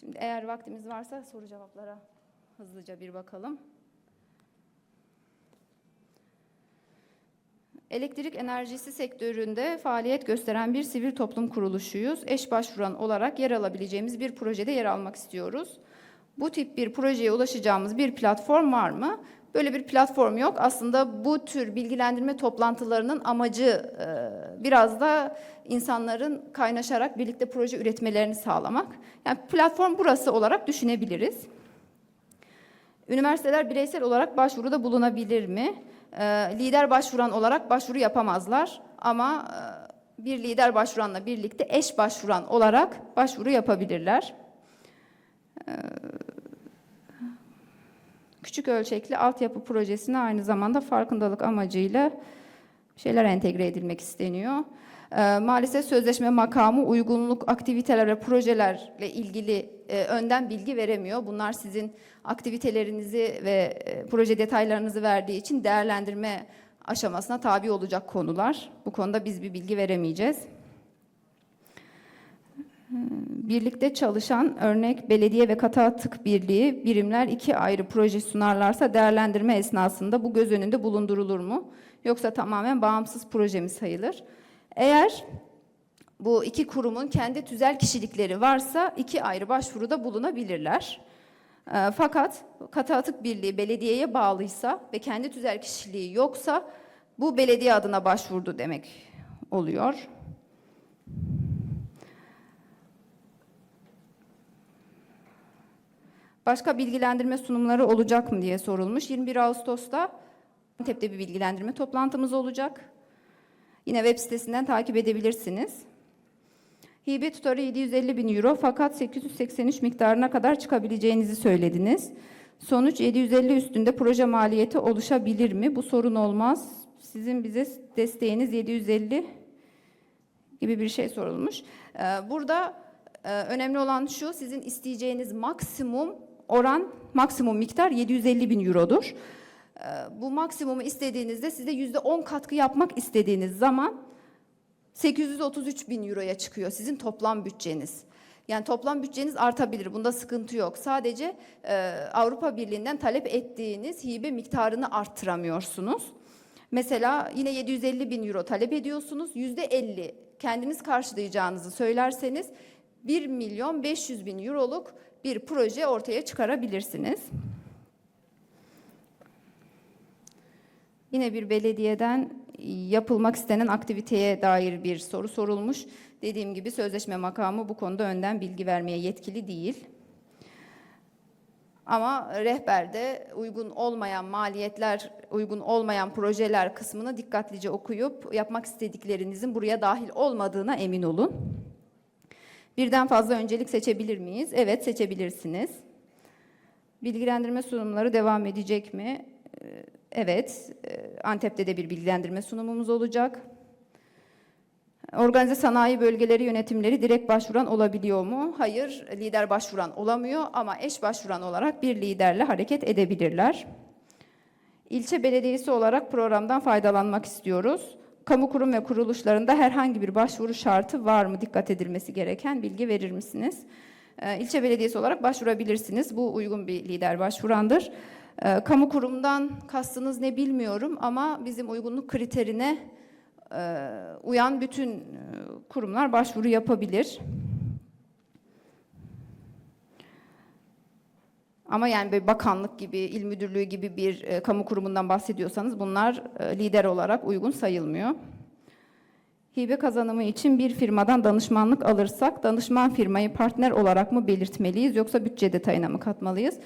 Şimdi eğer vaktimiz varsa soru cevaplara hızlıca bir bakalım. Elektrik enerjisi sektöründe faaliyet gösteren bir sivil toplum kuruluşuyuz. Eş başvuran olarak yer alabileceğimiz bir projede yer almak istiyoruz. Bu tip bir projeye ulaşacağımız bir platform var mı? Böyle bir platform yok. Aslında bu tür bilgilendirme toplantılarının amacı e, biraz da insanların kaynaşarak birlikte proje üretmelerini sağlamak. Yani platform burası olarak düşünebiliriz. Üniversiteler bireysel olarak başvuruda bulunabilir mi? Ee, lider başvuran olarak başvuru yapamazlar ama e, bir lider başvuranla birlikte eş başvuran olarak başvuru yapabilirler. Küçük ölçekli altyapı projesine aynı zamanda farkındalık amacıyla şeyler entegre edilmek isteniyor. Ee, maalesef sözleşme makamı uygunluk aktiviteler ve projelerle ilgili e, önden bilgi veremiyor. Bunlar sizin aktivitelerinizi ve e, proje detaylarınızı verdiği için değerlendirme aşamasına tabi olacak konular. Bu konuda biz bir bilgi veremeyeceğiz. Birlikte çalışan örnek belediye ve katı atık birliği birimler iki ayrı proje sunarlarsa değerlendirme esnasında bu göz önünde bulundurulur mu? Yoksa tamamen bağımsız proje mi sayılır? Eğer bu iki kurumun kendi tüzel kişilikleri varsa iki ayrı başvuruda bulunabilirler. Ee, Fakat katı atık birliği belediyeye bağlıysa ve kendi tüzel kişiliği yoksa bu belediye adına başvurdu demek oluyor. Başka bilgilendirme sunumları olacak mı diye sorulmuş. 21 Ağustos'ta Antep'te bir bilgilendirme toplantımız olacak. Yine web sitesinden takip edebilirsiniz. Hibe tutarı 750 bin euro fakat 883 miktarına kadar çıkabileceğinizi söylediniz. Sonuç 750 üstünde proje maliyeti oluşabilir mi? Bu sorun olmaz. Sizin bize desteğiniz 750 gibi bir şey sorulmuş. Ee, Burada e, önemli olan şu, sizin isteyeceğiniz maksimum oran, maksimum miktar 750 bin eurodur. Ee, Bu maksimumu istediğinizde size yüzde 10 katkı yapmak istediğiniz zaman 833 bin euroya çıkıyor sizin toplam bütçeniz. Yani toplam bütçeniz artabilir. Bunda sıkıntı yok. Sadece e, Avrupa Birliği'nden talep ettiğiniz hibe miktarını arttıramıyorsunuz. Mesela yine 750 bin euro talep ediyorsunuz. Yüzde 50 kendiniz karşılayacağınızı söylerseniz 1 milyon 500 bin euroluk bir proje ortaya çıkarabilirsiniz. Yine bir belediyeden yapılmak istenen aktiviteye dair bir soru sorulmuş. Dediğim gibi sözleşme makamı bu konuda önden bilgi vermeye yetkili değil. Ama rehberde uygun olmayan maliyetler, uygun olmayan projeler kısmını dikkatlice okuyup yapmak istediklerinizin buraya dahil olmadığına emin olun. Birden fazla öncelik seçebilir miyiz? Evet, seçebilirsiniz. Bilgilendirme sunumları devam edecek mi? Ee, Evet, e, Antep'te de bir bilgilendirme sunumumuz olacak. Organize sanayi bölgeleri yönetimleri direkt başvuran olabiliyor mu? Hayır, lider başvuran olamıyor ama eş başvuran olarak bir liderle hareket edebilirler. İlçe belediyesi olarak programdan faydalanmak istiyoruz. Kamu kurum ve kuruluşlarında herhangi bir başvuru şartı var mı? Dikkat edilmesi gereken bilgi verir misiniz? Ee, İlçe belediyesi olarak başvurabilirsiniz. Bu uygun bir lider başvurandır. Ee, Kamu kurumdan kastınız ne bilmiyorum ama bizim uygunluk kriterine e, uyan bütün e, kurumlar başvuru yapabilir. Ama yani bir bakanlık gibi, il müdürlüğü gibi bir e, kamu kurumundan bahsediyorsanız bunlar e, lider olarak uygun sayılmıyor. Hibe kazanımı için bir firmadan danışmanlık alırsak danışman firmayı partner olarak mı belirtmeliyiz yoksa bütçe detayına mı katmalıyız?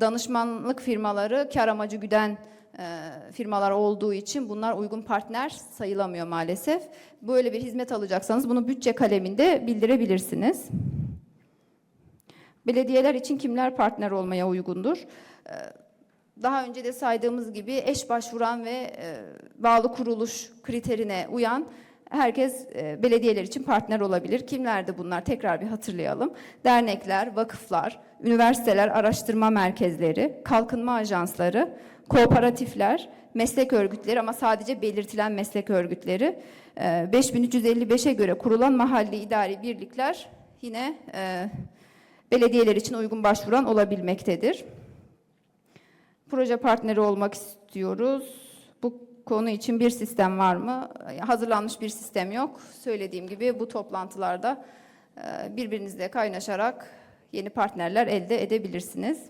Danışmanlık firmaları kar amacı güden e, firmalar olduğu için bunlar uygun partner sayılamıyor maalesef. Böyle bir hizmet alacaksanız bunu bütçe kaleminde bildirebilirsiniz. Belediyeler için kimler partner olmaya uygundur? Ee, Daha önce de saydığımız gibi eş başvuran ve e, bağlı kuruluş kriterine uyan herkes e, belediyeler için partner olabilir. Kimlerdi bunlar? Tekrar bir hatırlayalım. Dernekler, vakıflar, üniversiteler, araştırma merkezleri, kalkınma ajansları, kooperatifler, meslek örgütleri ama sadece belirtilen meslek örgütleri, e, 5355'e göre kurulan mahalli idari birlikler yine e, belediyeler için uygun başvuran olabilmektedir. Proje partneri olmak istiyoruz. Bu konu için bir sistem var mı? Hazırlanmış bir sistem yok. Söylediğim gibi bu toplantılarda e, birbirinizle kaynaşarak yeni partnerler elde edebilirsiniz.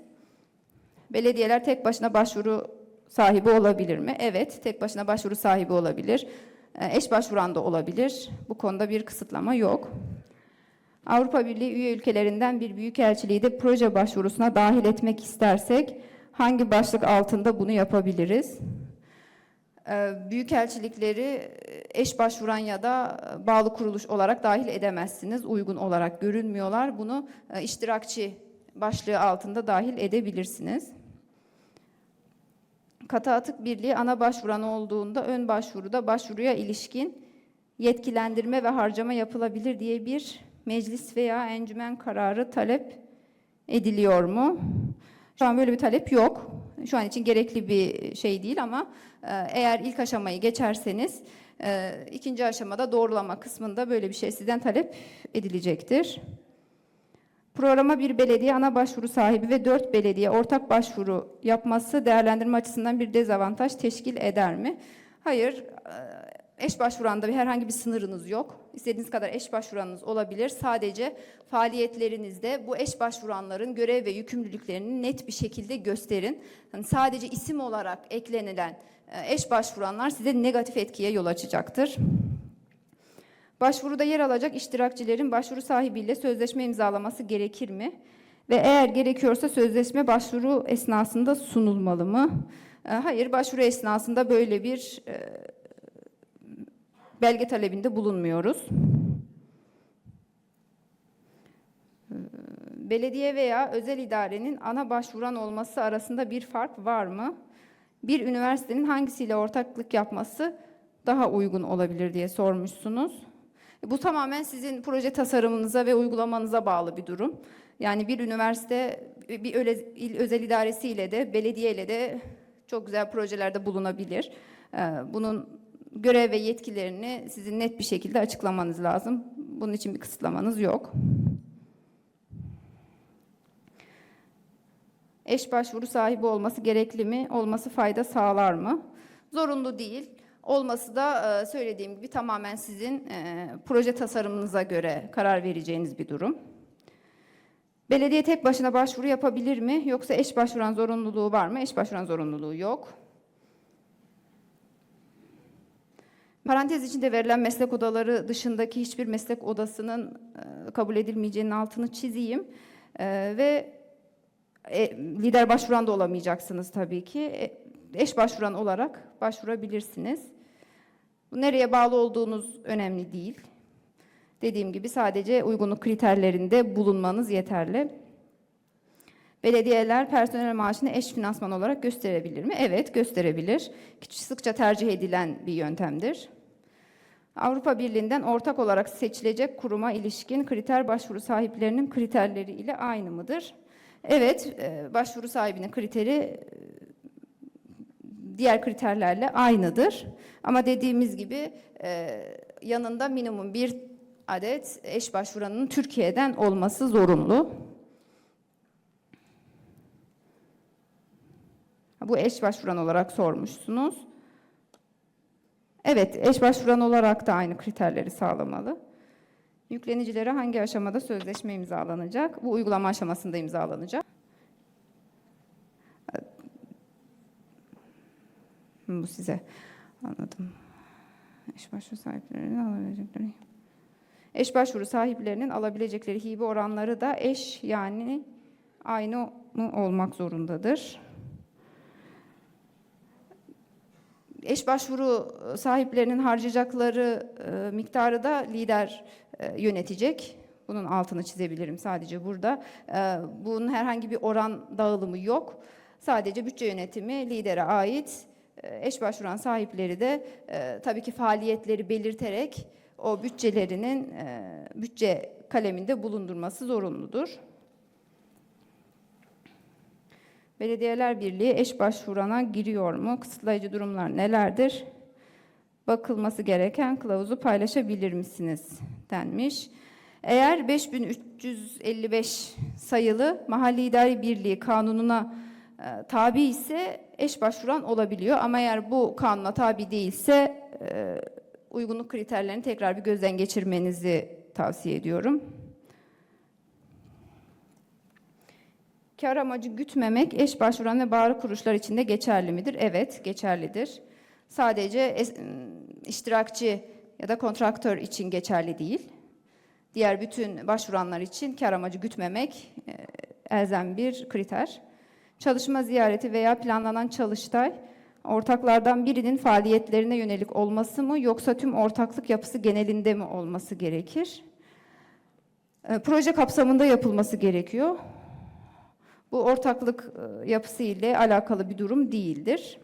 Belediyeler tek başına başvuru sahibi olabilir mi? Evet, tek başına başvuru sahibi olabilir. E, Eş başvuran da olabilir. Bu konuda bir kısıtlama yok. Avrupa Birliği üye ülkelerinden bir büyükelçiliği de proje başvurusuna dahil etmek istersek hangi başlık altında bunu yapabiliriz? Ee, Büyükelçilikleri e, eş başvuran ya da e, bağlı kuruluş olarak dahil edemezsiniz. Uygun olarak görünmüyorlar. Bunu e, iştirakçı başlığı altında dahil edebilirsiniz. Katı Atık Birliği ana başvuran olduğunda ön başvuruda başvuruya ilişkin yetkilendirme ve harcama yapılabilir diye bir meclis veya encümen kararı talep ediliyor mu? Şu an böyle bir talep yok. Şu an için gerekli bir şey değil ama e, eğer ilk aşamayı geçerseniz e, ikinci aşamada doğrulama kısmında böyle bir şey sizden talep edilecektir. Programa bir belediye ana başvuru sahibi ve dört belediye ortak başvuru yapması değerlendirme açısından bir dezavantaj teşkil eder mi? Hayır, e, eş başvuranda bir herhangi bir sınırınız yok. İstediğiniz kadar eş başvuranınız olabilir. Sadece faaliyetlerinizde bu eş başvuranların görev ve yükümlülüklerini net bir şekilde gösterin. Yani sadece isim olarak eklenilen e, eş başvuranlar size negatif etkiye yol açacaktır. Başvuruda yer alacak iştirakçilerin başvuru sahibiyle sözleşme imzalaması gerekir mi? Ve eğer gerekiyorsa sözleşme başvuru esnasında sunulmalı mı? E, Hayır, başvuru esnasında böyle bir e, belge talebinde bulunmuyoruz. Ee, Belediye veya özel idarenin ana başvuran olması arasında bir fark var mı? Bir üniversitenin hangisiyle ortaklık yapması daha uygun olabilir diye sormuşsunuz. Bu tamamen sizin proje tasarımınıza ve uygulamanıza bağlı bir durum. Yani bir üniversite bir öyle- il özel idaresiyle de belediyeyle de çok güzel projelerde bulunabilir. Ee, Bunun görev ve yetkilerini sizin net bir şekilde açıklamanız lazım. Bunun için bir kısıtlamanız yok. Eş başvuru sahibi olması gerekli mi? Olması fayda sağlar mı? Zorunlu değil. Olması da e, söylediğim gibi tamamen sizin e, proje tasarımınıza göre karar vereceğiniz bir durum. Belediye tek başına başvuru yapabilir mi? Yoksa eş başvuran zorunluluğu var mı? Eş başvuran zorunluluğu yok. Parantez içinde verilen meslek odaları dışındaki hiçbir meslek odasının e, kabul edilmeyeceğinin altını çizeyim. E, ve e, lider başvuran da olamayacaksınız tabii ki. Eş başvuran olarak başvurabilirsiniz. Nereye bağlı olduğunuz önemli değil. Dediğim gibi sadece uygunluk kriterlerinde bulunmanız yeterli. Belediyeler personel maaşını eş finansman olarak gösterebilir mi? Evet, gösterebilir. Sıkça tercih edilen bir yöntemdir. Avrupa Birliği'nden ortak olarak seçilecek kuruma ilişkin kriter başvuru sahiplerinin kriterleri ile aynı mıdır? Evet, e, başvuru sahibinin kriteri e, diğer kriterlerle aynıdır. Ama dediğimiz gibi e, yanında minimum bir adet eş başvuranın Türkiye'den olması zorunlu. Bu eş başvuran olarak sormuşsunuz. Evet, eş başvuran olarak da aynı kriterleri sağlamalı. Yüklenicilere hangi aşamada sözleşme imzalanacak? Bu uygulama aşamasında imzalanacak. Bu size anladım. Eş başvuru sahiplerinin alabilecekleri. Eş başvuru sahiplerinin alabilecekleri hibe oranları da eş yani aynı mı olmak zorundadır. Eş başvuru sahiplerinin harcayacakları e, miktarı da lider e, yönetecek. Bunun altını çizebilirim sadece burada. E, bunun herhangi bir oran dağılımı yok. Sadece bütçe yönetimi lidere ait. E, eş başvuran sahipleri de e, tabii ki faaliyetleri belirterek o bütçelerinin e, bütçe kaleminde bulundurması zorunludur. Belediyeler Birliği eş başvurana giriyor mu? Kısıtlayıcı durumlar nelerdir? Bakılması gereken kılavuzu paylaşabilir misiniz? denmiş. Eğer 5355 sayılı Mahalli İdari Birliği kanununa e, tabi ise eş başvuran olabiliyor. Ama eğer bu kanuna tabi değilse e, uygunluk kriterlerini tekrar bir gözden geçirmenizi tavsiye ediyorum. Kar amacı gütmemek eş başvuran ve bağlı kuruluşlar için de geçerli midir? Evet, geçerlidir. Sadece es- iştirakçı ya da kontraktör için geçerli değil. Diğer bütün başvuranlar için kar amacı gütmemek e, elzem bir kriter. Çalışma ziyareti veya planlanan çalıştay ortaklardan birinin faaliyetlerine yönelik olması mı yoksa tüm ortaklık yapısı genelinde mi olması gerekir? E, Proje kapsamında yapılması gerekiyor. Bu ortaklık e, yapısı ile alakalı bir durum değildir.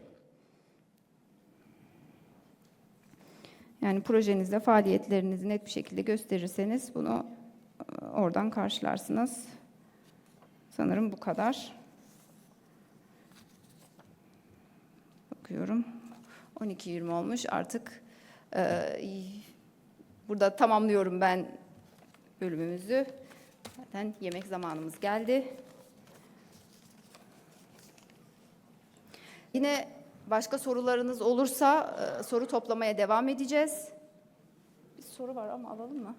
Yani projenizde faaliyetlerinizi net bir şekilde gösterirseniz bunu e, oradan karşılarsınız. Sanırım bu kadar. Bakıyorum. 12.20 olmuş. Artık e, burada tamamlıyorum ben bölümümüzü. Zaten yemek zamanımız geldi. Yine başka sorularınız olursa e, soru toplamaya devam edeceğiz. Bir soru var ama alalım mı?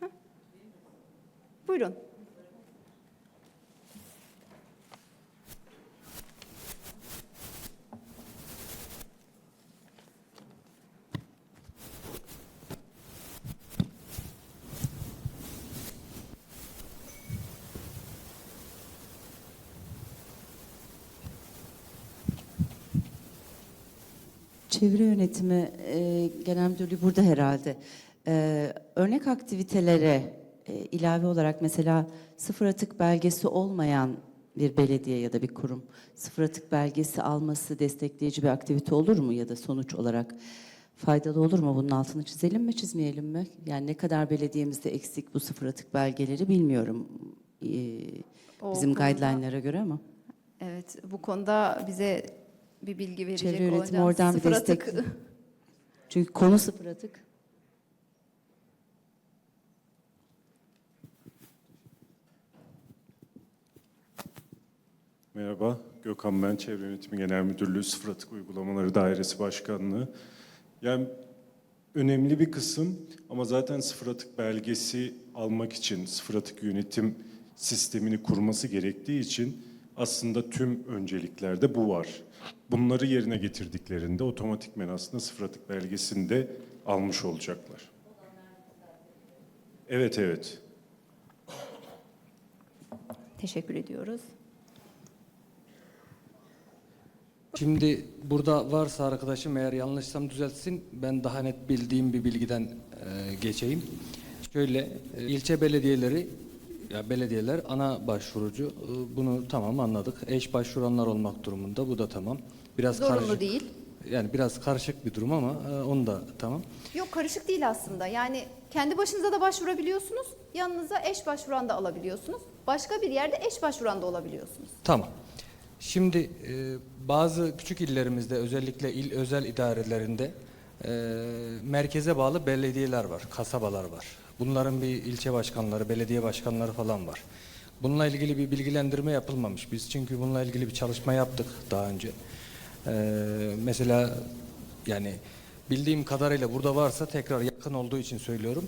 Heh. Buyurun. Çevre yönetimi e, genel müdürlüğü burada herhalde. E, örnek aktivitelere e, ilave olarak mesela sıfır atık belgesi olmayan bir belediye ya da bir kurum sıfır atık belgesi alması destekleyici bir aktivite olur mu ya da sonuç olarak faydalı olur mu? Bunun altını çizelim mi çizmeyelim mi? Yani ne kadar belediyemizde eksik bu sıfır atık belgeleri bilmiyorum e, O bizim guideline'lara göre ama. Evet, bu konuda bize bir bilgi verecek Çevre yönetimi olacağım. oradan bir Sıfır destek- atık- Çünkü konu sıfır atık. Merhaba, Gökhan ben, Çevre Yönetimi Genel Müdürlüğü Sıfır Atık Uygulamaları Dairesi Başkanlığı. Yani önemli bir kısım ama zaten sıfır atık belgesi almak için sıfır atık yönetim sistemini kurması gerektiği için aslında tüm önceliklerde bu var. Bunları yerine getirdiklerinde otomatikmen aslında sıfır atık belgesini de almış olacaklar. Evet, evet. Teşekkür ediyoruz. Şimdi burada varsa arkadaşım eğer yanlışsam düzeltsin. Ben daha net bildiğim bir bilgiden e, geçeyim. Şöyle e, ilçe belediyeleri ya belediyeler ana başvurucu. E, bunu tamam anladık. Eş başvuranlar olmak durumunda. Bu da tamam. Biraz Zorunlu karışık. değil. Yani biraz karışık bir durum ama e, onu da tamam. Yok karışık değil aslında. Yani kendi başınıza da başvurabiliyorsunuz. Yanınıza eş başvuran da alabiliyorsunuz. Başka bir yerde eş başvuran da olabiliyorsunuz. Tamam. Şimdi e, bazı küçük illerimizde özellikle il özel idarelerinde e, merkeze bağlı belediyeler var, kasabalar var. Bunların bir ilçe başkanları, belediye başkanları falan var. Bununla ilgili bir bilgilendirme yapılmamış. Biz çünkü bununla ilgili bir çalışma yaptık daha önce. E, mesela yani bildiğim kadarıyla burada varsa tekrar yakın olduğu için söylüyorum.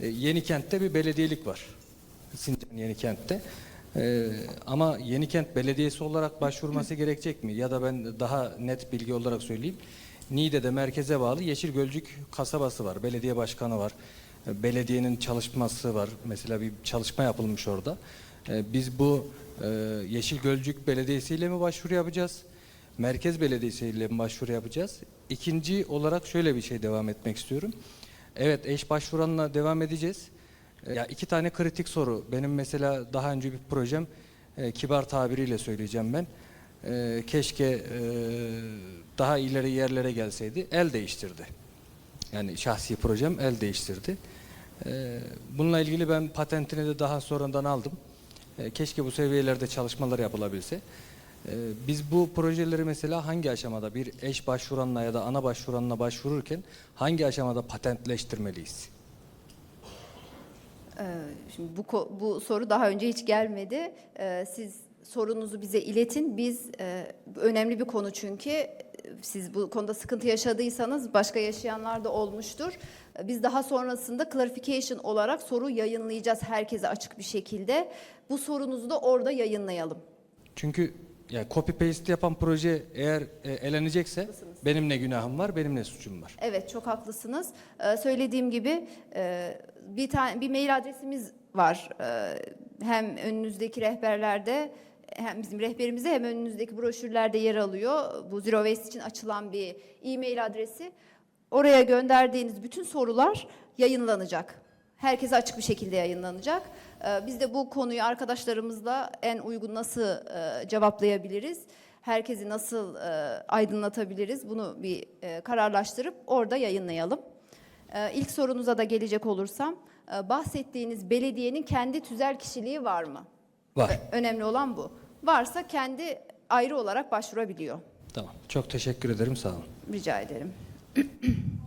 E, Yenikent'te bir belediyelik var. Sincan Yenikent'te. Ee, ama Yenikent Belediyesi olarak başvurması gerekecek mi? Ya da ben daha net bilgi olarak söyleyeyim. Niğde'de merkeze bağlı Yeşilgölcük kasabası var. Belediye başkanı var. Ee, Belediyenin çalışması var. Mesela bir çalışma yapılmış orada. Ee, biz bu e, Yeşilgölcük Belediyesi ile mi başvuru yapacağız? Merkez Belediyesi ile mi başvuru yapacağız? İkinci olarak şöyle bir şey devam etmek istiyorum. Evet eş başvuranla devam edeceğiz. E, Ya iki tane kritik soru. Benim mesela daha önce bir projem e, kibar tabiriyle söyleyeceğim ben. E, keşke e, daha ileri yerlere gelseydi. El değiştirdi. Yani şahsi projem el değiştirdi. E, bununla ilgili ben patentini de daha sonradan aldım. E, keşke bu seviyelerde çalışmalar yapılabilse. E, biz bu projeleri mesela hangi aşamada bir eş başvuranla ya da ana başvuranla başvururken hangi aşamada patentleştirmeliyiz? Ee, Şimdi bu bu soru daha önce hiç gelmedi. Ee, Siz sorunuzu bize iletin. Biz e, önemli bir konu çünkü siz bu konuda sıkıntı yaşadıysanız başka yaşayanlar da olmuştur. Biz daha sonrasında clarification olarak soru yayınlayacağız herkese açık bir şekilde. Bu sorunuzu da orada yayınlayalım. Çünkü ya copy paste yapan proje eğer e, elenecekse benim ne günahım var, benim ne suçum var. Evet çok haklısınız. Ee, söylediğim gibi e, bir tane bir mail adresimiz var. Ee, hem önünüzdeki rehberlerde hem bizim rehberimizde hem önünüzdeki broşürlerde yer alıyor. Bu Zero Waste için açılan bir e-mail adresi. Oraya gönderdiğiniz bütün sorular yayınlanacak. Herkese açık bir şekilde yayınlanacak. Ee, Biz de bu konuyu arkadaşlarımızla en uygun nasıl e, cevaplayabiliriz, herkesi nasıl e, aydınlatabiliriz bunu bir e, kararlaştırıp orada yayınlayalım. Ee, İlk sorunuza da gelecek olursam, bahsettiğiniz belediyenin kendi tüzel kişiliği var mı? Var. Önemli olan bu. Varsa kendi ayrı olarak başvurabiliyor. Tamam. Çok teşekkür ederim. Sağ olun. Rica ederim.